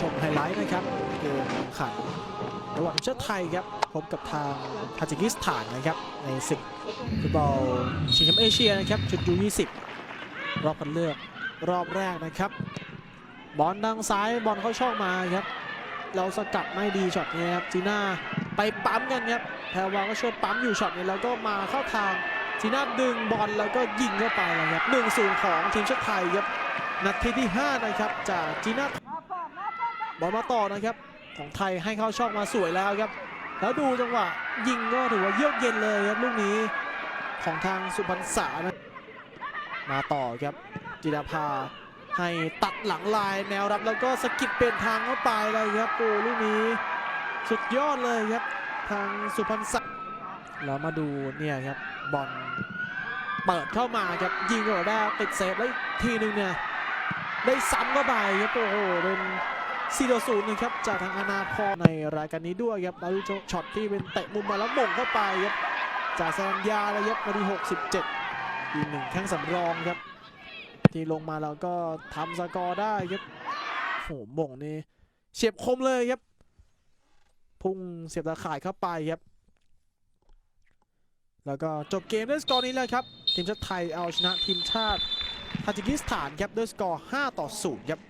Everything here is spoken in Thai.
ชมไฮไลท์นะครับเกมแข่งขันระหว่างทีมชาติไทยครับพบกับทางทาจิกิสถานนะครับในศึกฟุตบอลชิงแชมป์เอเชียนะครับชุดยู20รอบคัดเลือกรอบแรกนะครับ บอลทางซ้ายบอลเข้าช่องมาครับ เราสกัดไม่ดีช็อตนี้ครับจีน่าไปปั๊มกันครับแพรวาก็ช่วยปั๊มอยู่ช็อตนี้แล้วก็มาเข้าทางจีน่าดึงบอลแล้วก็ยิงเข้าไปเลยครับ1 0ของทีมชาติไทยครับนาทีที่ 5 นะครับจากจีน่า บอลมาต่อนะครับ ของไทยให้เข้าช่องมาสวยแล้วครับ แล้วดูจังหวะยิงก็ถือว่าเยือกเย็นเลยครับลูกนี้ของทางสุพรรณษานะมาต่อครับจิดาภาให้ตัดหลังลายแนวรับแล้วก็สะกิดเป็นทางเข้าไปเลยครับโอ้ลูกนี้สุดยอดเลยครับ ทางสุพรรณษาแล้วมาดูเนี่ยครับบอลเปิดเข้ามาครับยิงก็ได้ติดเซฟแล้วทีหนึ่งเนี่ยได้ซ้ำเข้าไปครับโอ้โหเป็น 4ต่อ0นะครับจากทางอนาพรในรายการนี้ด้วยครับแล้วดูช็อตที่เป็นเตะมุมมาแล้วม่งเข้าไปครับจากแซนยาเลยครับนาที67 อีกหนึ่งแข้งสำรองครับ ที่ลงมาแล้วก็ทำสกอร์ได้ครับโหม่งนี่เฉียบคมเลยครับ พุ่งเสียบตาข่ายเข้าไปครับ แล้วก็จบเกมด้วยสกอร์นี้เลยครับ ทีมชาติไทยเอาชนะทีมชาติทาจิกิสถานครับด้วยสกอร์ 5 ต่อ 0 ครับ